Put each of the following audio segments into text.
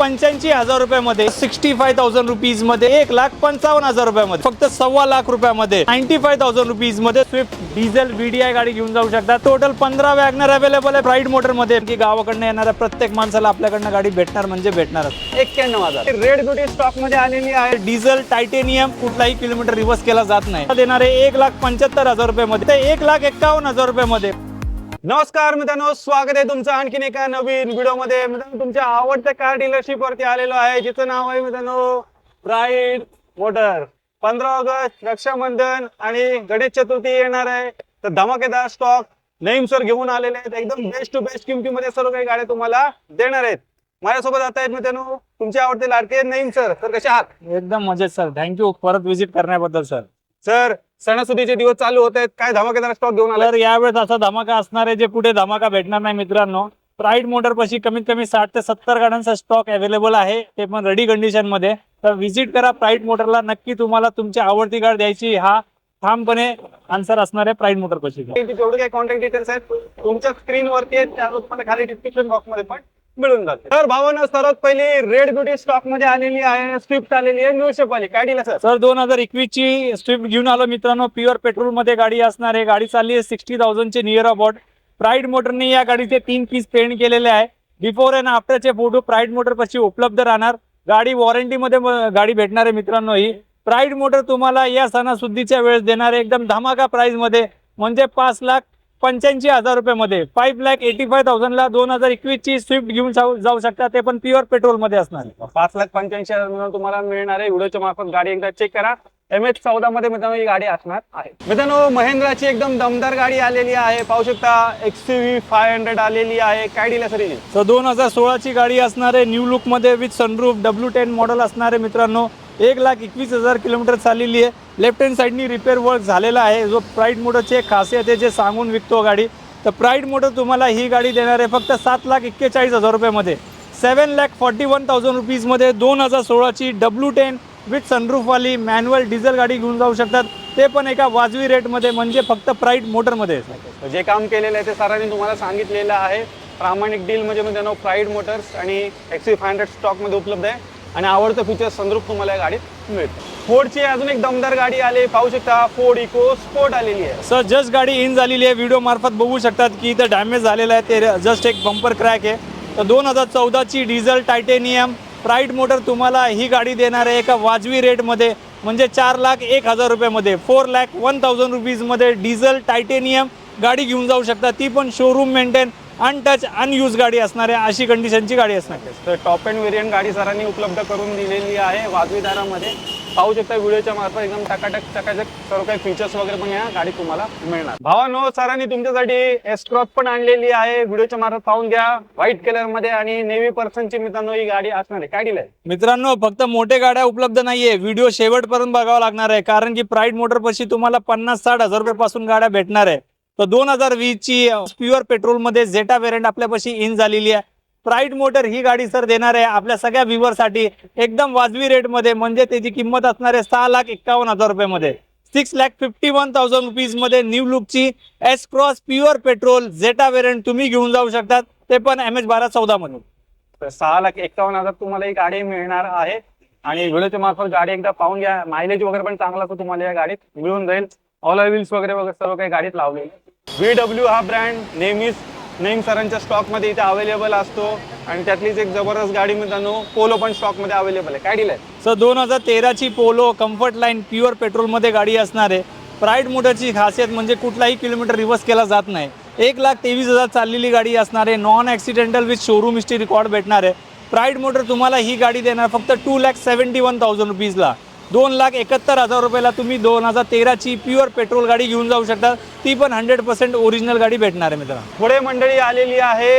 पंच्याऐंशी हजार रुपयामध्ये सिक्स्टी फाय थाउजंड रुपीजमध्ये एक लाख पंचावन्न हजार रुपयामध्ये फक्त सव्वा लाख रुपयामध्ये नाईन्टी फाय थाउजंड रुपीजमध्ये स्विफ्ट डिझेल व्हीडीआय गाडी घेऊन जाऊ शकता. टोटल पंधरा वॅगनर अवेलेबल आहे प्राईड मोटरमध्ये. की गावाकडनं येणाऱ्या प्रत्येक माणसाला आपल्याकडनं गाडी भेटणार म्हणजे भेटणारच. एक्क्याण्णव हजार. रेड ब्युटी स्टॉकमध्ये आलेली आहे डिझेल टायटेनियम कुठलाही किलोमीटर रिव्हर्स केला जात नाही. देणारे एक लाख पंच्याहत्तर हजार रुपयामध्ये. ते एक लाख एक्कावन्न हजार रुपये मध्ये नमस्कार मित्रांनो स्वागत आहे तुमचं आणखीन एका नवीन व्हिडिओमध्ये मित्रांनो तुमच्या आवडत्या कार डीलरशिप वरती आलेलो आहे जिचं नाव आहे मित्रांनो प्राईड मोटर पंधरा ऑगस्ट रक्षाबंधन आणि गणेश चतुर्थी येणार आहे. तर धमाकेदार स्टॉक नईम सर घेऊन आलेले आहेत. एकदम बेस्ट टू बेस्ट किमतीमध्ये सर्व काही गाड्या तुम्हाला देणार आहेत. माझ्यासोबत आता आहेत मित्रांनो तुमचे आवडते लाडके नईम सर तर कसे आहात? एकदम मजेत सर थँक्यू परत व्हिजिट करण्याबद्दल सर सर सणासुदीचे दिवस चालू होत आहेत. काय धमाकेदार स्टॉक घेऊन आला तर यावेळेस असा धमाका असणार आहे जे कुठे धमाका भेटणार नाही मित्रांनो. प्राईड मोटर पशी कमीत कमी साठ ते सत्तर गाड्यांचा स्टॉक अवेलेबल आहे. ते पण रेडी कंडिशनमध्ये. तर व्हिजिट करा प्राईड मोटरला नक्की तुम्हाला तुमची आवडती गाडी द्यायची. हा ठामपणे आन्सर असणार आहे प्राईड मोटर पशी. जेवढे काही कॉन्टॅक्ट डिटेल्स आहेत? तुमच्या स्क्रीन वरती आहेत. त्या खाली डिस्क्रिप्शन बॉक्समध्ये पण. मिळून जाते. तर भावानं सर्वात पहिली रेड ब्युटी स्टॉकमध्ये आलेली आहे स्विफ्ट आलेली आहे न्यू शेप आली काय दिला सर? सर दोन हजार एकवीस ची स्विफ्ट घेऊन आलो मित्रांनो. प्युअर पेट्रोलमध्ये गाडी असणार आहे. गाडी चालली आहे सिक्स्टी थाउजंडचे नियर अबाउट प्राईड मोटरने या गाडीचे तीन पीस पेंट केलेले आहे. बिफोर अँड आफ्टरचे फोटो प्राईड मोटर पाशी उपलब्ध राहणार. गाडी वॉरंटी मध्ये गाडी भेटणार आहे मित्रांनो ही. प्राईड मोटर तुम्हाला या सणासुद्धीच्या वेळेस देणार आहे. एकदम धमाका प्राइसमध्ये. म्हणजे पाच लाख पंच्याऐंशी हजार रुपयामध्ये. फाईव्ह लाख एटी फाय थाउजंडला दोन हजार एकवीस ची स्विफ्ट घेऊन जाऊ जाऊ शकता. ते पण प्युअर पेट्रोलमध्ये असणार. पाच लाख पंच्याऐंशी हजार मिळून तुम्हाला मिळणार आहे. व्हिडिओच्या मार्फत गाडी एकदा चेक करा. एम एच चौदा मध्ये मित्रांनो ही गाडी असणार आहे. मित्रांनो महिंद्राची एकदम दमदार गाडी आलेली आहे. पाहू शकता एक्सयूव्ही फाय हंड्रेड आलेली आहे. काय दिला सर? तर दोन हजार सोळाची गाडी असणार आहे. New लुकमध्ये with sunroof W ten model असणार आहे मित्रांनो. एक लाख एकवीस हजार किलोमीटर चाललेली आहे. लेफ्ट हँड साईडनी रिपेअर वर्क झालेला आहे. जो प्राईड मोटरची एक खासियत आहे जे सांगून विकतो गाडी. तर प्राईड मोटर तुम्हाला ही गाडी देणार आहे फक्त सात लाख एक्केचाळीस हजार रुपयामध्ये. Seven lakh forty one thousand रुपीजमध्ये दोन हजार सोळाची डब्ल्यू टेन विथ सनरूफवाली मॅन्युअल डिझेल गाडी घेऊन जाऊ शकतात. ते पण एका वाजवी रेटमध्ये म्हणजे फक्त प्राईड मोटरमध्ये जे काम केलेलं आहे ते सरांनी तुम्हाला सांगितलेलं आहे. प्रामाणिक डील म्हणजे मित्रांनो प्राईड मोटर्स आणि एक्सी फाय हंड्रेड स्टॉकमध्ये उपलब्ध आहे. आणि आवडतं फीचर संद्रूप तुम्हाला या गाडीत मिळतं फोर्डची अजून एक दमदार गाडी आली. पाहू शकता फोर्ड इको स्पोर्ट आलेली आहे. सर जस्ट गाडी इन झालेली आहे. व्हिडिओ मार्फत बघू शकतात की इथं डॅमेज झालेलं आहे. ते जस्ट एक बंपर क्रॅक आहे. तर दोन हजार चौदाची डिझेल टायटेनियम प्राईड मोटर तुम्हाला ही गाडी देणार आहे एका वाजवी रेटमध्ये म्हणजे चार लाख एक हजार रुपयामध्ये. फोर लॅक वन थाउजंड रुपीजमध्ये डिझेल टायटेनियम गाडी घेऊन जाऊ शकता. ती पण शोरूम मेंटेन अनटच अनयूज गाडी असणार आहे अशी कंडिशनची गाडी असणार. आहे तर टॉप अँड व्हेरियंट गाडी सरांनी उपलब्ध करून दिलेली आहे वाजवी दरामध्ये पाहू शकता व्हिडिओच्या मार्फत एकदम टकाटक चकाचक सर्व काही फीचर्स वगैरे पण या गाडी तुम्हाला मिळणार. भावानो सरांनी तुमच्यासाठी एस्क्रॉच पण आणलेली आहे. व्हिडिओच्या मार्फत पाहून घ्या. व्हाईट कलरमध्ये आणि नेव्ही पर्सनची मित्रांनो ही गाडी असणार आहे. काय दिलंय? मित्रांनो फक्त मोठे गाड्या उपलब्ध नाहीये. व्हिडिओ शेवटपर्यंत बघावा लागणार आहे. कारण की प्राईड मोटर पशी तुम्हाला पन्नास साठ हजार रुपये पासून गाड्या भेटणार आहे. तर दोन हजार वीसची प्युअर पेट्रोलमध्ये झेटा वेरियंट आपल्यापाशी इन झालेली आहे. प्राईड मोटर ही गाडी सर देणार आहे आपल्या सगळ्या व्ह्युअरसाठी एकदम वाजवी रेटमध्ये म्हणजे त्याची किंमत असणार आहे सहा लाख एक्कावन्न हजार रुपयामध्ये. Six lakh fifty one thousand रुपीजमध्ये new लुकची S Cross pure petrol Zeta variant तुम्ही घेऊन जाऊ शकतात. ते पण एम एच बारा चौदा मध्ये सहा लाख एकावन्न हजार तुम्हाला ही गाडी मिळणार आहे. आणि व्हिडिओच्या मार्फत गाडी एकदा पाहून घ्या. मायलेज वगैरे पण चांगला असतो तुम्हाला या गाडीत. मिळून जाईल. ऑल व्हील्स वगैरे वगैरे सर्व काही गाडीत लावलेली व्ही डब्ल्यू हा ब्रँड नेहमीच नेम सरांच्या स्टॉकमध्ये इथे अवेलेबल असतो. आणि त्यातलीच एक जबरदस्त गाडी मित्रांनो पोलो पण स्टॉकमध्ये अवेलेबल आहे. काय दिलंय सर दोन हजार तेराची पोलो कम्फर्ट लाईन प्युअर पेट्रोलमध्ये गाडी असणार आहे. प्राईड मोटरची खासियत म्हणजे कुठलाही किलोमीटर रिव्हर्स केला जात नाही. एक लाख तेवीस हजार चाललेली गाडी असणार आहे. Non accidental with showroom history record भेटणार आहे. प्राईड मोटर तुम्हाला ही गाडी देणार फक्त two lakh seventy one thousand रुपीजला दोन लाख एकाहत्तर हजार रुपयाला तुम्ही दोन हजार तेराची प्युअर पेट्रोल गाडी घेऊन जाऊ शकता. ती पण हंड्रेड पर्सेंट ओरिजिनल गाडी भेटणार आहे मित्रांनो. पुढे मंडळी आलेली आहे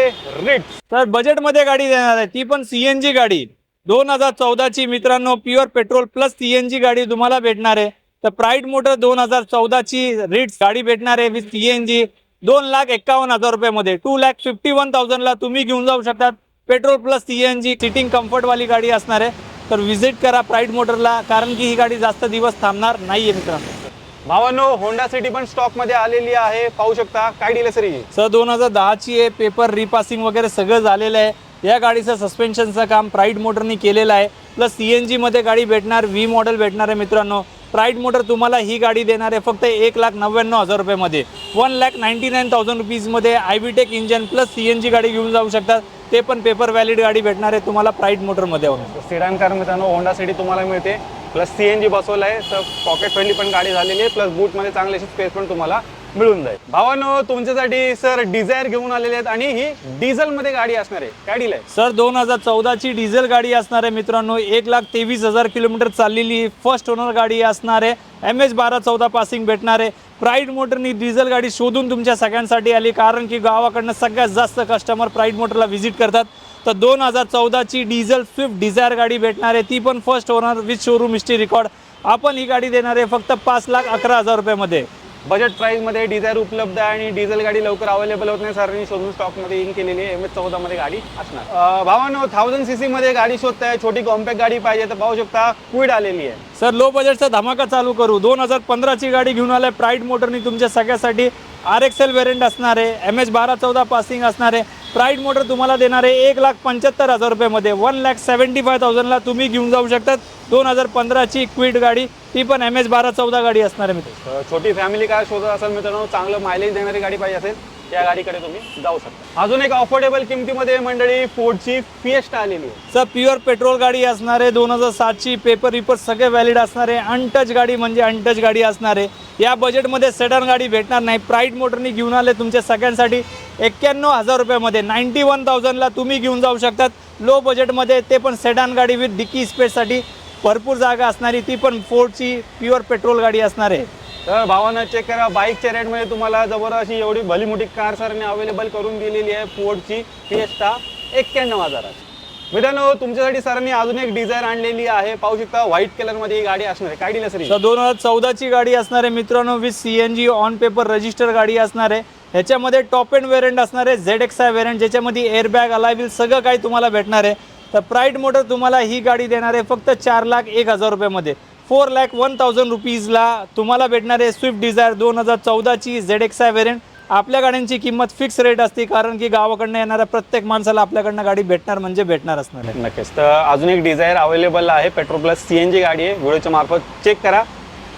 रिट तर बजेटमध्ये गाडी देणार आहे. ती पण सीएनजी गाडी. दोन हजार चौदाची मित्रांनो प्युअर पेट्रोल प्लस सीएनजी गाडी तुम्हाला भेटणार आहे. तर प्राईड मोटर दोन हजार चौदाची रिट्स गाडी भेटणार आहे विथ सीएनजी दोन लाख एक्कावन्न हजार रुपयामध्ये. टू लॅक फिफ्टी वन थाउजंडला तुम्ही घेऊन जाऊ शकतात पेट्रोल प्लस सीएनजी सिटिंग कम्फर्टवाली गाडी असणार आहे. तर व्हिजिट करा प्राईड मोटरला कारण की ही गाडी जास्त दिवस थांबणार नाहीये मित्रांनो. भावानो होंडा सिटी पण स्टॉकमध्ये आलेली आहे. पाहू शकता काय दिलं सर ही? सर दोन हजार दहाची आहे पेपर रिपासिंग वगैरे सगळं झालेलं आहे. या गाडीचं सस्पेन्शनचं काम प्राईड मोटरनी केलेलं आहे. प्लस सी एन जीमध्ये गाडी भेटणार व्ही मॉडेल भेटणार आहे मित्रांनो. प्राईड मोटर तुम्हाला ही गाडी देणार आहे फक्त एक लाख नव्याण्णव हजार रुपयामध्ये. One lakh ninety nine thousand रुपीजमध्ये I B tech engine plus C N G गाडी घेऊन जाऊ शकतात ते पण पेपर व्हॅलिड गाडी भेटणार आहे तुम्हाला प्राईड मोटरमध्ये होणार सिडान कार मित्रांनो होंडा सिटी तुम्हाला मिळते. प्लस सी एन जी बसवलं आहे तर पॉकेट फ्रेंडली पण गाडी झालेली आहे प्लस बूटमध्ये चांगली अशी स्पेस पण तुम्हाला. मिळून जाईल. भावानो तुमच्यासाठी सर डिझायर घेऊन आलेले आहेत आणि ही डिझेलमध्ये गाडी असणार आहे. काय डील आहे? सर दोन हजार चौदाची डिझेल गाडी असणार आहे मित्रांनो. एक लाख तेवीस हजार किलोमीटर चाललेली फर्स्ट ओनर गाडी असणार आहे. एम एच बारा चौदा पासिंग भेटणार आहे. प्राईड मोटरनी डिझेल गाडी शोधून तुमच्या सगळ्यांसाठी आली कारण की गावाकडनं सगळ्यात जास्त कस्टमर प्राईड मोटरला व्हिजिट करतात. तर दोन हजार चौदाची डिझेल स्विफ्ट डिझायर गाडी भेटणार आहे. ती पण first owner with showroom history record आपण ही गाडी देणार आहे फक्त पाच लाख अकरा हजार रुपयामध्ये. बजेट प्राईजमध्ये डिझायर उपलब्ध आहे आणि डिझेल गाडी लवकर अवेलेबल होत नाही. सरांनी शोधून स्टॉकमध्ये इन केलेली आहे. एम एच चौदामध्ये गाडी असणार. भावानो थाउजंड सी सीमध्ये गाडी शोधताय छोटी कॉम्पॅक्ट गाडी पाहिजे तर पाहू शकता क्विड आलेली आहे. सर लो बजेटचा धमाका चालू करू. दोन हजार पंधराची गाडी घेऊन आलाय. प्राईड मोटरनी तुमच्या सगळ्यासाठी आर एक्स एल व्हेरियंट असणार आहे एम एच बारा चौदा पासिंग असणार आहे प्राईड मोटर तुम्हाला देणार आहे एक लाख पंच्याहत्तर हजार रुपयामध्ये. वन लॅक सेवन्टी फाय थाउजंडला तुम्ही घेऊन जाऊ शकतात. दोन हजार पंधराची क्विट गाडी ती पण एम एच बारा चौदा गाडी असणार आहे मित्र छोटी फॅमिली काय शोधत असेल मित्रांनो चांगलं मायलेज देणारी गाडी पाहिजे असेल. या गाडीकडे तुम्ही जाऊ शकता. अजून एक अफोर्डेबल किमतीमध्ये मंडळी फोर्डची फिएस्टा आलेली आहे. सर प्युअर पेट्रोल गाडी असणार आहे दोन हजार सातची पेपर रिपर सगळे व्हॅलिड असणार आहे अनटच गाडी म्हणजे अनटच गाडी असणार. आहे या बजेटमध्ये सेडन गाडी भेटणार नाही. प्राईड मोटरनी घेऊन आले तुमच्या सगळ्यांसाठी एक्क्याण्णव हजार रुपयामध्ये. नाईन्टी वन थाउजंडला तुम्ही घेऊन जाऊ शकतात. लो बजेटमध्ये ते पण सेडान गाडी विथ डिकी स्पेससाठी भरपूर जागा असणारी ती पण फोर्डची प्युअर पेट्रोल गाडी असणार. आहे तर भावानं चेक करा. बाईकच्या रेटमध्ये तुम्हाला जबर अशी एवढी भली मोठी कार सरने अवेलेबल करून दिलेली आहे फोर्डची फिएस्टा एक्क्याण्णव हजाराची. मित्रांनो तुमच्यासाठी सरांनी अजून एक डिझायर आणलेली आहे. पाहू शकता व्हाईट कलरमध्ये ही गाडी असणार आहे. काय दिलं सर दोन हजार चौदाची गाडी असणार आहे. मित्रांनो with C N G on paper register गाडी असणार आहे. ह्याच्यामध्ये टॉप एंड वेरियंट असणार आहे. झेड एक्स आय वेरियंट ज्याच्यामध्ये एअरबॅग अलायबिल सगळं काही तुम्हाला भेटणार आहे. तर प्राईड मोटर तुम्हाला ही गाडी देणार आहे. फक्त चार लाख एक हजार रुपयामध्ये. फोर लॅक वन थाउजंड रुपीजला तुम्हाला भेटणार आहे स्विफ्ट डिझायर दोन हजार चौदाची झेड एक्स आय वेरियंट आपल्या गाड्यांची किंमत फिक्स रेट असते कारण की गावाकडनं येणाऱ्या प्रत्येक माणसाला आपल्याकडनं गाडी भेटणार म्हणजे भेटणार असणार आहे. नक्कीच. तर अजून एक डिझायर अवेलेबल आहे. Petrol plus C N G गाडी आहे. व्हिडिओच्या मार्फत चेक करा.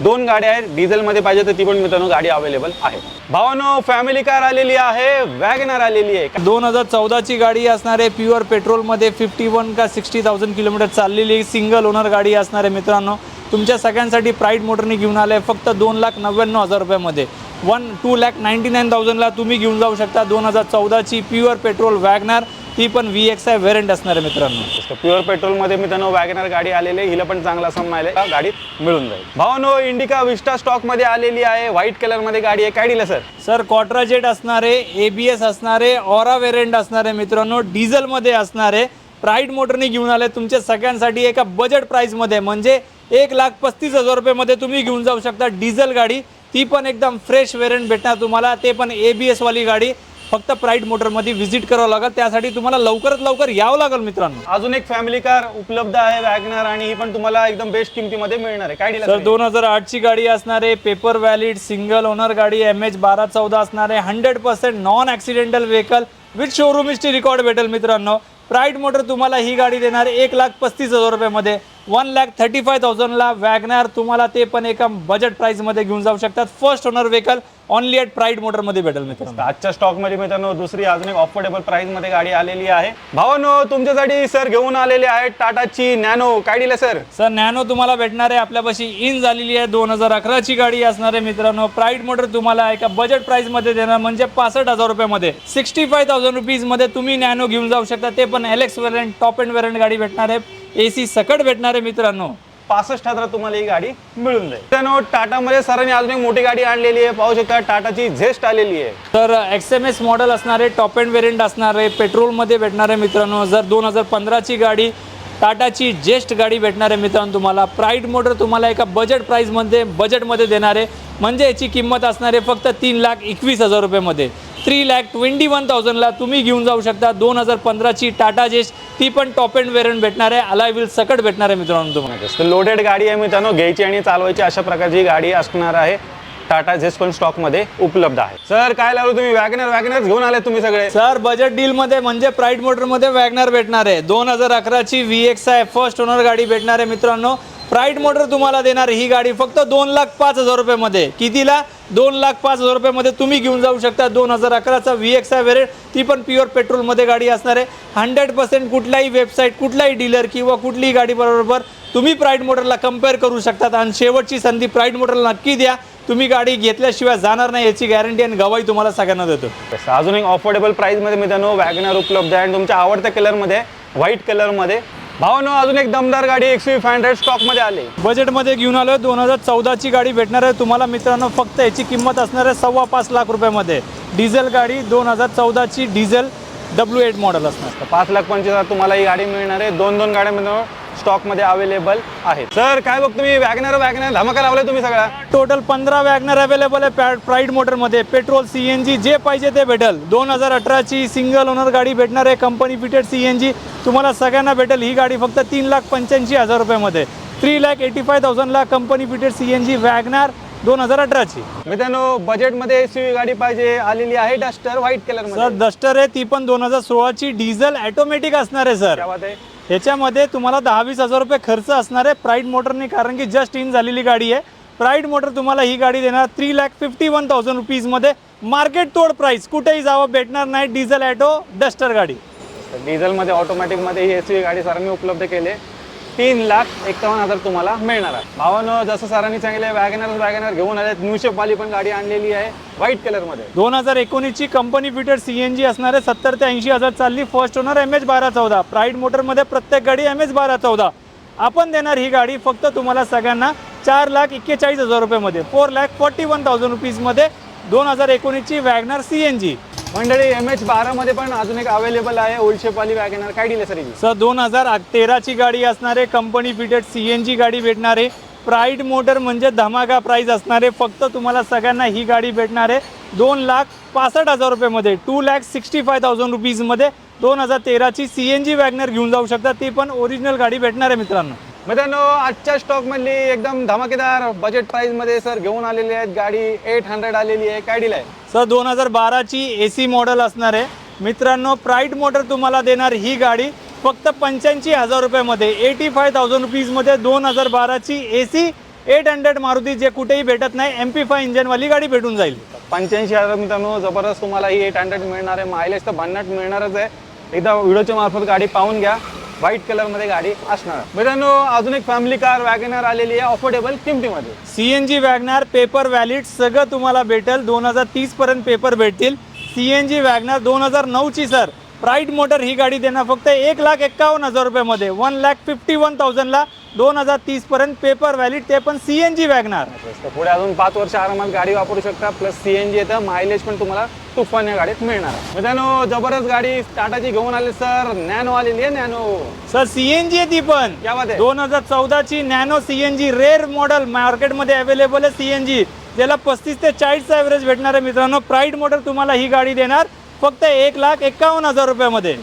दोन गाड्या आहेत. डिझेलमध्ये पाहिजे तर ती पण मित्रांनो गाडी अवेलेबल आहे. भावानो फॅमिली कार आलेली आहे. वॅगनर आलेली आहे. दोन हजार चौदाची गाडी असणार आहे. प्युअर पेट्रोलमध्ये फिफ्टी वन का सिक्स्टी थाउजंड किलोमीटर चाललेली सिंगल ओनर गाडी असणार आहे मित्रांनो. तुमच्या सगळ्यांसाठी प्राईड मोटरने घेऊन आलं आहे फक्त दोन लाख नव्याण्णव हजार रुपयामध्ये. One two lakh ninety nine थाउजंडला तुम्ही घेऊन जाऊ शकता. दोन हजार चौदाची प्युअर पेट्रोल वॅगनार ती पण व्ही एक्स आय व्हेरियंट असणार आहे मित्रांनो. प्युअर पेट्रोलमध्ये मित्रांनो वॅगनर गाडी आलेली आहे. हिला पण चांगला सम मायलेज गाडीत मिळून जाईल. भावानो इंडिका विस्टा स्टॉकमध्ये आलेली आहे. व्हाईट कलरमध्ये गाडी आहे. काय दिलं सर सर क्वार्टर जेट असणार आहे. ए बी एस असणार आहे. ऑरा वेरियंट असणार आहे मित्रांनो. डिझेलमध्ये असणार आहे. प्राईड मोटरने घेऊन आले. तुमच्या सगळ्यांसाठी एका बजेट प्राईसमध्ये म्हणजे एक लाख पस्तीस हजार रुपयामध्ये तुम्ही घेऊन जाऊ शकता डिझेल गाडी. ती पण एकदम फ्रेश वेरियंट भेटणार तुम्हाला. ते पण ए बी एसवाली गाडी. फक्त प्राईड मोटरमध्ये व्हिजिट करावं लागेल. त्यासाठी तुम्हाला लवकरात लवकर यावं लागेल मित्रांनो. अजून एक फॅमिली कार उपलब्ध आहे वॅगनर आणि ही पण तुम्हाला एकदम बेस्ट किमतीमध्ये मिळणार आहे. काय सर दोन हजार आठची गाडी असणार आहे. पेपर व्हॅलिड सिंगल ओनर गाडी एम एच बारा चौदा असणार आहे. Hundred percent non accidental vehicle with showroom history record भेटेल मित्रांनो. प्राईड मोटर तुम्हाला ही गाडी देणार एक लाख पस्तीस हजार रुपयामध्ये. वन लॅक थर्टी फाय थाउजंडला वॅगनार तुम्हाला ते पण एका बजेट प्राईसमध्ये घेऊन जाऊ शकतात. First owner vehicle only at Pride मोटरमध्ये भेटेल मित्रांनो. आजच्या स्टॉकमध्ये मित्रांनो दुसरी अजून एक अफोर्डेबल प्राइसमध्ये गाडी आलेली आहे. भावानो तुमच्यासाठी सर घेऊन आलेले आहेत टाटाची नॅनो. काय दिलं सर? सर नॅनो तुम्हाला भेटणार आहे. आपल्यापाशी इन झालेली आहे. दोन हजार अकराची गाडी असणार आहे मित्रांनो. प्राईड मोटर तुम्हाला एका बजेट प्राईसमध्ये देणार म्हणजे पासष्ट हजार रुपयामध्ये. सिक्स्टी फाय थाउजंड रुपीजमध्ये तुम्ही नॅनो घेऊन जाऊ शकता. ते पण LX variant top end variant गाडी भेटणार आहे. ए सी सकट भेटणार आहे मित्रांनो. पासष्ट हजारात तुम्हाला ही गाडी मिळून जाईल. त्यानं टाटामध्ये सरांनी अजून एक मोठी गाडी आणलेली आहे. पाहू शकता टाटाची झेस्ट आलेली आहे. तर एक्स एम एस मॉडेल असणारे टॉप अँड वेरियंट असणारे पेट्रोलमध्ये भेटणार आहे मित्रांनो जर दोन हजार पंधराची गाडी टाटाची जेस्ट गाडी भेटणार आहे मित्रांनो तुम्हाला प्राईड मोटर तुम्हाला एका बजेट प्राईजमध्ये बजेटमध्ये देणार. आहे म्हणजे याची किंमत असणार आहे फक्त तीन लाख एकवीस हजार रुपयेमध्ये three lakh twenty one thousand तुम्ही घेऊन जाऊ शकता. दोन हजार पंधराची टाटा जेस्ट ती पण टॉप अँड वेरियंट भेटणार आहे. अलाय व्हील सकट भेटणार आहे मित्रांनो तुम्हाला. लोडेड गाडी आहे मित्रांनो. घ्यायची आणि चालवायची अशा प्रकारची गाडी असणार आहे. टाटा झेस्ट पण स्टॉकमध्ये उपलब्ध आहे. सर काय लावलं तुम्ही? वॅगनर वॅगनर घेऊन आले तुम्ही सगळे. सर बजेट डील मध्ये म्हणजे प्राईड मोटरमध्ये वॅगनर भेटणार आहे. दोन हजार अकराची व्ही एक्स आहे फर्स्ट ओनर गाडी भेटणार आहे मित्रांनो. प्राईड मोटर तुम्हाला देणार ही गाडी फक्त दोन लाख पाच हजार रुपयामध्ये. कितीला? दोन लाख पाच हजार रुपयामध्ये तुम्ही घेऊन जाऊ शकता. दोन हजार अकराचा व्ही एक्स आहे ती पण प्युअर पेट्रोलमध्ये गाडी असणार आहे. हंड्रेड पर्सेंट कुठलाही वेबसाईट कुठलाही डीलर किंवा कुठलीही गाडी बरोबर तुम्ही प्राईड मोटरला कंपेअर करू शकतात. आणि शेवटची संधी प्राईड मोटरला नक्की द्या. तुम्ही गाडी घेतल्याशिवाय जाणार नाही याची गॅरंटी आणि गवाही तुम्हाला सगळ्यांना देतो. तसं अजून एक अफोर्डेबल प्राईजमध्ये मित्रांनो वॅगनर उपलब्ध आहे. आणि तुमच्या आवडत्या कलरमध्ये व्हाईट कलरमध्ये भावानो अजून एक दमदार गाडी एक्स फाय हंड्रेड स्टॉकमध्ये आली. बजेटमध्ये घेऊन आलो दोन हजार चौदाची गाडी भेटणार आहे तुम्हाला मित्रांनो. फक्त याची किंमत असणार आहे सव्वा पाच लाख रुपयामध्ये. डिझेल गाडी दोन हजार चौदाची डिझेल डब्ल्यू एट मॉडेल असणार. पाच लाख पंचवीस हजार तुम्हाला ही गाडी मिळणार आहे. दोन दोन गाड्या मित्रांनो स्टॉकमध्ये अवेलेबल आहेत. सर काय बघ तुम्ही वॅगनर वॅगनर धमाका लावलाय तुम्ही सगळा. टोटल पंधरा वॅगनर अवेलेबल आहे प्राईड मोटरमध्ये पेट्रोल सी एन जी जे पाहिजे ते भेटेल. दोन हजार अठराची सिंगल ओनर गाडी भेटणार आहे. Company fitted C N G तुम्हाला सगळ्यांना भेटेल. ही गाडी फक्त तीन लाख पंच्याऐंशी हजार रुपयामध्ये. Three lakh eighty five थाउजंडला company fitted C N G WagonR दोन हजार अठराची. मित्रांनो बजेटमध्ये एस गाडी पाहिजे आलेली आहे Duster white colour sir Duster आहे ती पण दोन हजार सोळाची. डिझेल ऑटोमॅटिक असणार आहे सर. आहे. ह्याच्यामध्ये तुम्हाला दहा वीस हजार रुपये खर्च असणार आहे प्राईड मोटरने कारण की जस्ट इन झालेली गाडी आहे. प्राईड मोटर तुम्हाला ही गाडी देणार three lakh fifty one thousand रुपीजमध्ये market तोड प्राईस कुठेही जावं भेटणार नाही. डिझेल ॲटो डस्टर गाडी. डिझेलमध्ये ऑटोमॅटिकमध्ये ही एस गाडी सरांनी उपलब्ध केली तीन लाख एक्कावन्न हजार तुम्हाला मिळणार आहे. भावानं जसं सरांनी सांगितलं वॅगनर वॅगनर घेऊन आले न्यू शेपवाली पण गाडी आणलेली आहे व्हाईट कलरमध्ये दोन हजार एकोणीसची company fitted C N G असणार आहे सत्तर ते ऐंशी हजार चालली फर्स्ट ओनर एम एच बारा चौदा. प्राईड मोटरमध्ये प्रत्येक गाडी एम एच बारा चौदा. आपण देणार ही गाडी फक्त तुम्हाला सगळ्यांना चार लाख एक्केचाळीस हजार रुपयेमध्ये four lakh forty one thousand रुपीजमध्ये दोन हजार एकोणीसची वॅगनर सी एन जी मंडळी एम एच बारामध्ये पण अजून एक अवेलेबल आहे ओल्ड शेपवाली वॅगनर काय डिले सर सर दोन हजार तेराची गाडी असणार आहे company fitted C N G गाडी भेटणार आहे. प्राईड मोटर म्हणजे धमाका प्राईज असणार आहे. फक्त तुम्हाला सगळ्यांना ही गाडी भेटणार आहे. दोन लाख पासष्ट हजार रुपयामध्ये two lakh sixty five thousand रुपीजमध्ये दोन हजार तेराची सी एन जी वॅगनर घेऊन जाऊ शकता. ती पण ओरिजिनल गाडी भेटणार आहे मित्रांनो. मित्रांनो आजच्या स्टॉक मधली एकदम धमाकेदार बजेट प्राइसमध्ये सर घेऊन आलेली आहेत गाडी. एट हंड्रेड आलेली आहे. काय दिलाय सर दोन हजार बाराची ए सी मॉडेल असणार आहे. मित्रांनो प्राईड मोटर तुम्हाला देणार ही गाडी फक्त पंच्याऐंशी हजार रुपयामध्ये. एटी फाय थाउजंड रुपीजमध्ये दोन हजार बाराची A C eight hundred Maruti जे कुठेही भेटत नाही एम पी फाय इंजनवाली गाडी भेटून जाईल. पंच्याऐंशी हजार मित्रांनो जबरदस्त तुम्हाला ही एट हंड्रेड मिळणार आहे. मायलेज तर भन्नाट मिळणारच आहे. एकदा व्हिडिओच्या मार्फत गाडी पाहून घ्या. व्हाईट कलरमध्ये गाडी असणार. मित्रांनो अजून एक फॅमिली कार वॅगनर आलेली आहे अफोर्डेबल किमतीमध्ये. C N G WagonR paper valid सगळं तुम्हाला भेटेल. दोन हजार तीसपर्यंत पेपर भेटतील. सी एन जी वॅगनार दोन हजार नऊची सर प्राईड मोटर ही गाडी देणार फक्त एक लाख एक्कावन्न हजार रुपयामध्ये. वन लॅक फिफ्टी वन थाउजंडला दोन हजार तीसपर्यंत पेपर व्हॅलिड ते पण सी एन जी वॅगनार पुढे अजून पाच वर्ष आरामात गाडी वापरू शकता. प्लस सी एन जी येतं. मायलेज पण तुम्हाला तुफान या गाडीत मिळणार. मित्रांनो जबरदस्त गाडी टाटाची घेऊन आले सर. नॅनो आलेली आहे Nano. Sir C N G आहे ती पण. आहे? दोन हजार चौदाची Nano C N G rare model मार्केटमध्ये अवेलेबल आहे सी एन जी ज्याला पस्तीस ते चाळीसचा ॲव्हरेज भेटणार आहे मित्रांनो. प्राईड मोटर तुम्हाला ही गाडी देणार. फक्त एक लाख एक्कावन्न हजार रुपयामध्ये.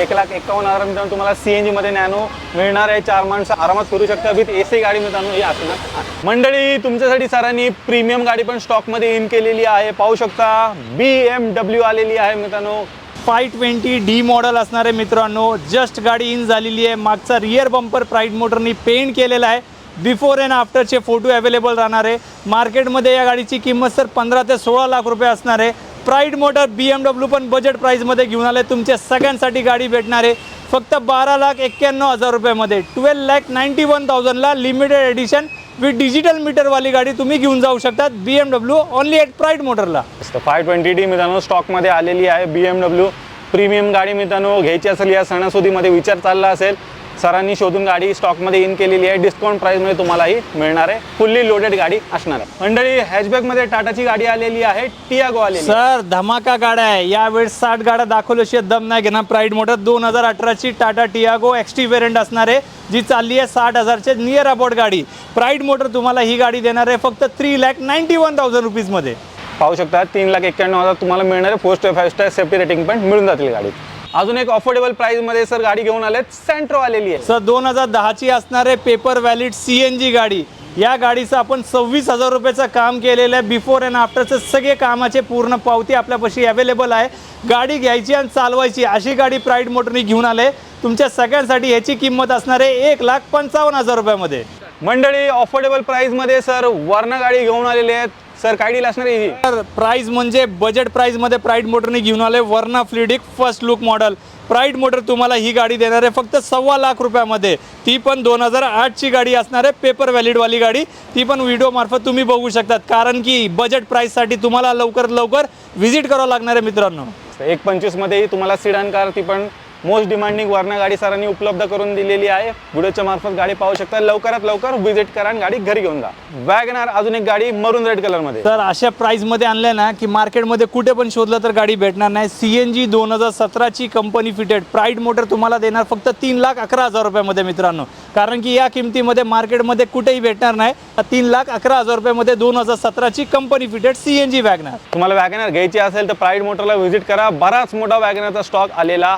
एक लाख एकावन्न हजार मित्रांनो तुम्हाला सीएनजी मध्ये नॅनो मिळणार आहे. चार माणसं आरामात फिरू शकता. विथ एसी गाडी मित्रांनो ही असणार आहे. मंडळी तुमच्यासाठी सरांनी प्रीमियम गाडी पण स्टॉकमध्ये इन केलेली आहे. पाहू शकता बी एम डब्ल्यू आलेली आहे मित्रांनो. फाय ट्वेंटी डी मॉडेल असणार आहे मित्रांनो जस्ट गाडी इन झालेली आहे. मागचा रिअर बंपर प्राईड मोटरनी पेंट केलेला आहे. बिफोर अँड आफ्टरचे फोटो अवेलेबल राहणार आहे. मार्केटमध्ये या गाडीची किंमत सर पंधरा ते सोळा लाख रुपये असणार आहे. Pride motor B M W पण बजेट प्राईजमध्ये घेऊन आले. तुमच्या सगळ्यांसाठी गाडी भेटणार. आहे फक्त बारा लाख एक्क्याण्णव हजार रुपयामध्ये. ट्वेल्व लॅक नाईन्टी वन थाउजंडला लिमिटेड एडिशन विथ डिजिटल मीटरवाली गाडी तुम्ही घेऊन जाऊ शकतात. B M W only at Pride मोटरला फाय ट्वेंटी डी मित्रांनो स्टॉकमध्ये आलेली आहे. बी एम डब्ल्यू प्रीमियम गाडी मित्रांनो घ्यायची असेल या सणासुदीमध्ये विचार चालला असेल. सरांनी शोधून गाडी स्टॉकमध्ये इन केलेली आहे. डिस्काउंट प्राईसमध्ये तुम्हालाही मिळणार आहे. फुल्ली लोडेड गाडी असणार आहे. मंडळी हॅचबॅकमध्ये टाटाची गाडी आलेली आहे. टियागो आलेली आहे. सर धमाका गाड्या आहे. यावेळेस साठ गाड्या दाखवल्याशिवाय दम नाही घेणार. प्राईड मोटर दोन हजार अठराची टाटा टियागो एक्सटी वेरियंट असणार आहे जी चालली आहे साठ हजारचे नियर अबाउट गाडी. प्राईड मोटर तुम्हाला ही गाडी देणार आहे फक्त three lakh ninety one thousand रुपीजमध्ये पाहू शकता तीन लाख एक्क्याण्णव हजार तुम्हाला मिळणार आहे. Four star five star safety rating पण मिळून जातील गाडीत. अजून एक अफोर्डेबल प्राईसमध्ये सर गाडी घेऊन आलेत. सेंट्रो आलेली आहे. सर दोन हजार दहाची असणार paper valid C N G गाडी. या गाडीचं आपण सव्वीस हजार रुपयाचं काम केलेलं आहे. बिफोर अँड आफ्टरचं सगळे कामाचे पूर्ण पावती आपल्यापाशी अवेलेबल आहे. गाडी घ्यायची आणि चालवायची अशी गाडी प्राईड मोटरनी घेऊन आले. तुमच्या सगळ्यांसाठी ह्याची किंमत असणार आहे एक लाख पंचावन्न हजार रुपयामध्ये. मंडळी अफोर्डेबल प्राइसमध्ये सर वर्ण गाडी घेऊन आलेले आहेत. सर काय डील असणार आहे ही? तर प्राईज म्हणजे बजेट प्राईजमध्ये प्राईड मोटरने घेऊन आले Verna Fluidic first look model Pride motor तुम्हाला ही गाडी देणार आहे फक्त सव्वा लाख रुपयामध्ये. ती पण दोन हजार आठची गाडी असणार आहे पेपर व्हॅलिडवाली गाडी. ती पण व्हिडिओ मार्फत तुम्ही बघू शकतात. कारण की बजेट प्राईससाठी तुम्हाला लवकरात लवकर व्हिजिट करावं लागणार आहे मित्रांनो. एक पंचवीसमध्ये तुम्हाला सिडान कार ती पण मोस्ट डिमांडिंग वर्ण गाडी सरांनी उपलब्ध करून दिलेली आहे. व्हिडिओच्या मार्फत गाडी पाहू शकता. लवकरात लवकर व्हिजिट करा आणि गाडी घरी घेऊन जा. वॅगनार अजून एक गाडी मरून रेड कलरमध्ये तर अशा प्राईजमध्ये आणल्या ना की मार्केटमध्ये कुठे पण शोधलं तर गाडी भेटणार नाही. सी एन जी दोन हजार सतराची कंपनी फिटेड प्राईड मोटर तुम्हाला देणार फक्त तीन लाख अकरा हजार रुपयामध्ये मित्रांनो. कारण की या किमतीमध्ये मार्केटमध्ये कुठेही भेटणार नाही. तीन लाख अकरा हजार रुपयामध्ये दोन हजार सतराची company fitted C N G WagonR तुम्हाला वॅगनर घ्यायची असेल तर प्राईड मोटरला व्हिजिट करा. बराच मोठा वॅगनरचा स्टॉक आलेला.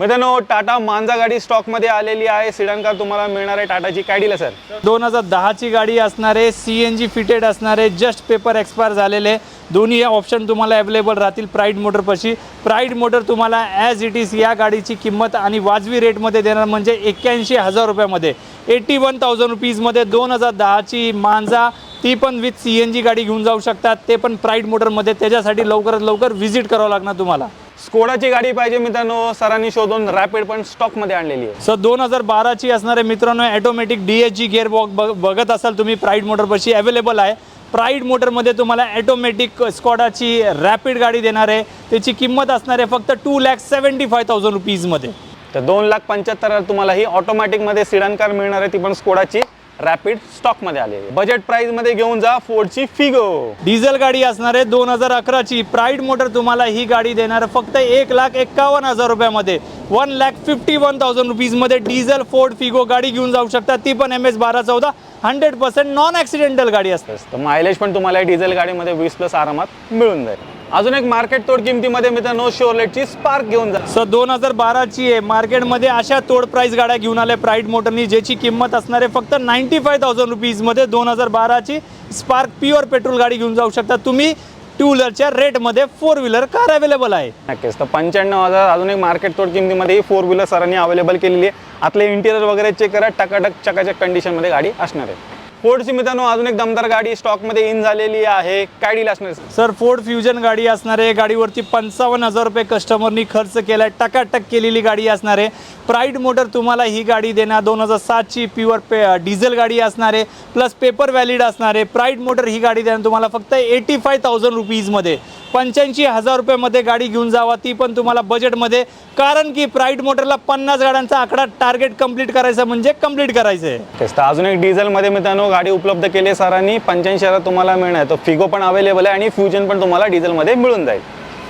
मित्रांनो टाटा मांजा गाडी स्टॉकमध्ये आलेली आहे. सिडान कार तुम्हाला मिळणार आहे टाटाची. काय डील सर दोन हजार दहाची गाडी असणार आहे सी एन जी फिटेड असणार आहे जस्ट पेपर एक्सपायर झालेले. दोन्ही हे ऑप्शन तुम्हाला अवेलेबल राहतील प्राईड मोटरपाशी प्राईड मोटर तुम्हाला ॲज इट इज या गाडीची किंमत आणि वाजवी रेटमध्ये देणार म्हणजे एक्क्याऐंशी हजार रुपयामध्ये. एटी वन थाउजंड रुपीजमध्ये दोन हजार दहाची मांजा ती पण विथ सी एन जी गाडी घेऊन जाऊ शकतात. ते पण प्राईड मोटरमध्ये त्याच्यासाठी लवकरात लवकर व्हिजिट करावं लागणार तुम्हाला. स्कोडाची गाडी पाहिजे मित्रांनो. सरांनी शोधून रॅपिड पण स्टॉकमध्ये आणलेली आहे. सर दोन हजार बाराची असणारे मित्रांनो automatic D H G gear box बघत असाल तुम्ही प्राईड मोटरपाशी अवेलेबल आहे. प्राईड मोटरमध्ये तुम्हाला ॲटोमॅटिक स्कॉडाची रॅपिड गाडी देणार आहे. त्याची किंमत असणार आहे फक्त two lakh seventy five thousand रुपीजमध्ये तर दोन लाख पंच्याहत्तर तुम्हाला ही ऑटोमॅटिकमध्ये सिडान कार मिळणार आहे ती पण स्कोडाची रॅपिड स्टॉकमध्ये आलेली आहे. बजेट प्राईजमध्ये घेऊन जा फोर्डची फिगो. डिझेल गाडी असणार आहे दोन हजार अकराची. प्राईड मोटर तुम्हाला ही गाडी देणार फक्त एक लाख एक्कावन्न हजार रुपयामध्ये. One lakh fifty one thousand रुपीजमध्ये diesel Ford Figo गाडी घेऊन जाऊ शकता. ती पण एम एस बारा चौदा हंड्रेड पर्सेंट नॉन ॲक्सिडेंटल गाडी असते. तर मायलेज पण तुम्हाला डिझेल गाडीमध्ये वीस प्लस आरामात मिळून जाईल. अजून एक मार्केट तोड किमतीमध्ये मित्रांनो शोरलेटची स्पार्क घेऊन जा. सर दोन हजार बाराची आहे. मार्केटमध्ये अशा तोड प्राईस गाड्या घेऊन आल्या प्राईड मोटरनी ज्याची किंमत असणार आहे फक्त नाईन्टी फाय थाउजंड रुपीजमध्ये दोन हजार बाराची स्पार्क प्युअर पेट्रोल गाडी घेऊन जाऊ शकता. तुम्ही टू व्हीलरच्या रेटमध्ये फोर व्हीलर कार अवेलेबल आहे. नक्कीच. तर पंच्याण्णव हजार अजून एक मार्केट तोड किमतीमध्ये ही फोर व्हीलर सरांनी अवेलेबल केलेली आहे. आतले इंटिरियर वगैरे चेक करा. टकाटक चकाचक कंडिशनमध्ये गाडी असणार आहे. फोर्डची मित्रांनो अजून एक दमदार गाडी स्टॉकमध्ये इन झालेली आहे. काय डील असणार? सर फोर्ड फ्युजन गाडी असणार आहे. गाडीवरती पंचावन्न हजार रुपये कस्टमरनी खर्च केला आहे टकाटक केलेली गाडी असणार आहे. प्राईड मोटर तुम्हाला ही गाडी देणार. दोन हजार सातची प्युअर पे डिझेल गाडी असणार आहे. प्लस पेपर व्हॅलिड असणार आहे. प्राईड मोटर ही गाडी देणार तुम्हाला फक्त एटी फाय थाउजंड रुपीजमध्ये पंच्याऐंशी हजार रुपयामध्ये गाडी घेऊन जावा. ती पण तुम्हाला बजेटमध्ये कारण की प्राईड मोटरला पन्नास गाड्यांचा आकडा टार्गेट कंप्लीट करायचा म्हणजे कंप्लीट करायचं आहे अजून एक डिझेलमध्ये मित्रांनो गाडी उपलब्ध केली आहे सरांनी. पंच्याऐंशी हजार तुम्हाला मिळणार. तो फिगो पण अवेलेबल आहे आणि फ्युजन पण तुम्हाला डिझेलमध्ये मिळून जाईल.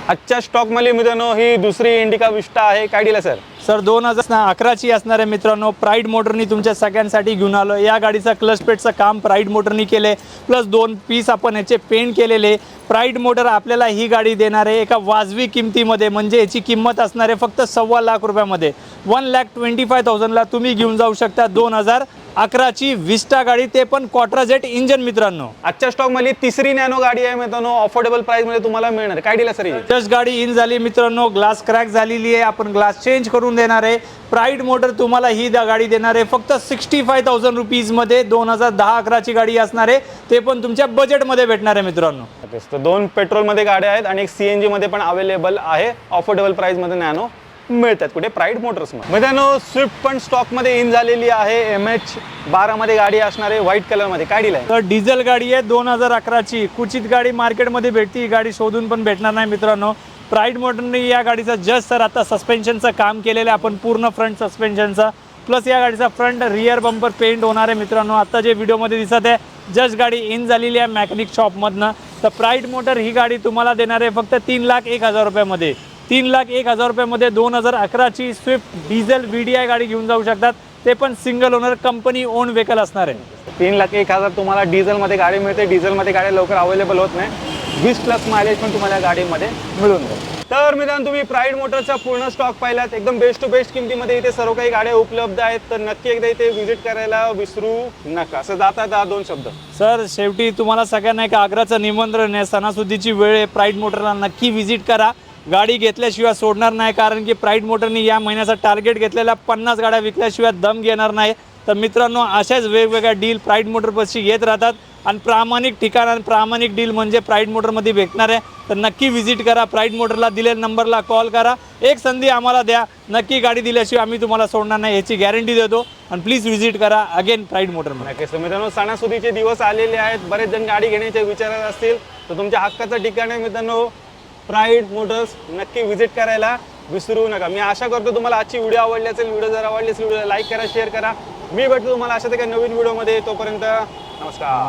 आजच्या स्टॉकमध्ये मित्रांनो ही दुसरी इंडिका विस्टा आहे. काय डील सर सर दोन हजार अकराची असणार आहे मित्रांनो प्राईड मोटरनी तुमच्या सगळ्यांसाठी घेऊन आलो या गाडीचा क्लच पेटचं काम प्राईड मोटरनी केले प्लस दोन पीस आपण याचे पेंट केलेले. प्राईड मोटर आपल्याला ही गाडी देणार आहे एका वाजवी किमतीमध्ये. म्हणजे याची किंमत असणार आहे फक्त सव्वा लाख रुपयामध्ये. वन लॅक ट्वेंटी फाय थाउजंडला तुम्ही घेऊन जाऊ शकता दोन हजार अकराची विस्टा गाडी. ते पण क्वाट्राजेट इंजन मित्रांनो. आजच्या स्टॉकमध्ये तिसरी नॅनो गाडी आहे मित्रांनो. अफोर्डेबल प्राईसमध्ये तुम्हाला मिळणार काय डील आहे सर? जस्ट गाडी इन झाली मित्रांनो. ग्लास क्रॅक झालेली आहे. आपण ग्लास चेंज करून देणार आहे. प्राईड मोटर तुम्हाला ही दा- गाडी देणार आहे. फक्त सिक्स्टी फाय थाउजंड रुपीजमध्ये दोन हजार दहा अकराची गाडी असणार आहे. ते पण तुमच्या बजेटमध्ये भेटणार आहे मित्रांनो. तेच तर दोन पेट्रोलमध्ये गाड्या आहेत आणि एक सी एन जीमध्ये पण अवेलेबल आहे. अफोर्डेबल प्राईसमध्ये नॅनो मिळतात कुठे? प्राईड मोटर्स मित्रांनो स्विफ्ट पण स्टॉकमध्ये इन झालेली आहे. एम एच बारामध्ये गाडी असणार आहे. व्हाईट कलरमध्ये काय डील आहे? तर डिझेल गाडी आहे दोन हजार अकराची. कुचित गाडी मार्केटमध्ये भेटते. ही गाडी शोधून पण भेटणार नाही मित्रांनो. प्राईड मोटरने या गाडीचं जस्ट सर आता सस्पेन्शनचं काम केलेलं आहे. आपण पूर्ण फ्रंट सस्पेन्शनचा प्लस या गाडीचा फ्रंट रिअर बंपर पेंट होणार आहे मित्रांनो. आता जे व्हिडिओमध्ये दिसत आहे जस्ट गाडी इन झालेली आहे मॅकॅनिक शॉपमधनं तर प्राईड मोटर ही गाडी तुम्हाला देणार आहे फक्त तीन लाख एक हजार रुपयामध्ये. तीन लाख एक हजार रुपयामध्ये दोन हजार अकराची Swift diesel V D I गाडी घेऊन जाऊ शकतात. ते पण single owner company own vehicle असणार आहे. तीन लाख एक हजार तुम्हाला डिझेलमध्ये गाडी मिळते. डिझेलमध्ये गाड्या लवकर अवेलेबल होत नाही. वीस प्लस मायलेज पण तुम्हाला गाडीमध्ये मिळून जाईल. तर मित्रांनो तुम्ही प्राईड मोटरचा पूर्ण स्टॉक पाहिलात. एकदम बेस्ट टू बेस्ट किमतीमध्ये इथे सर्व काही गाड्या उपलब्ध आहेत. तर नक्की एकदा इथे व्हिजिट करायला विसरू नका. असं जाता हा दोन शब्द. सर शेवटी तुम्हाला सगळ्यांना एक आग्राचं निमंत्रण आहे. सणासुदीची वेळ आहे. प्राईड मोटरला नक्की व्हिजिट करा. गाडी घेतल्याशिवाय सोडणार नाही कारण की प्राईड मोटरनी या महिन्याचा टार्गेट घेतलेल्या पन्नास गाड्या विकल्याशिवाय दम घेणार नाही. तर मित्रांनो अशाच वेगवेगळ्या डील प्राईड मोटरपाशी येत राहतात. आणि प्रामाणिक ठिकाण आणि प्रामाणिक डील म्हणजे प्राईड मोटरमध्ये भेटणार आहे. तर नक्की व्हिजिट करा प्राईड मोटरला दिलेल्या नंबरला कॉल करा. एक संधी आम्हाला द्या. नक्की गाडी दिल्याशिवाय आम्ही तुम्हाला सोडणार नाही याची गॅरंटी देतो. आणि प्लीज व्हिजिट करा अगेन प्राईड मोटर नक्कीच. मित्रांनो सणासुदीचे दिवस आलेले आहेत. बरेच जण गाडी घेण्याच्या विचारात असतील. तर तुमच्या हक्काचं ठिकाण आहे मित्रांनो प्राईड मोटर्स नक्की व्हिजिट करायला. विसरू नका. मी आशा करतो तुम्हाला आजची व्हिडिओ आवडली असेल व्हिडिओ जर आवडली असेल व्हिडिओला लाईक करा शेअर करा. मी भेटतो तुम्हाला अशा काही नवीन व्हिडिओमध्ये. तोपर्यंत नमस्कार.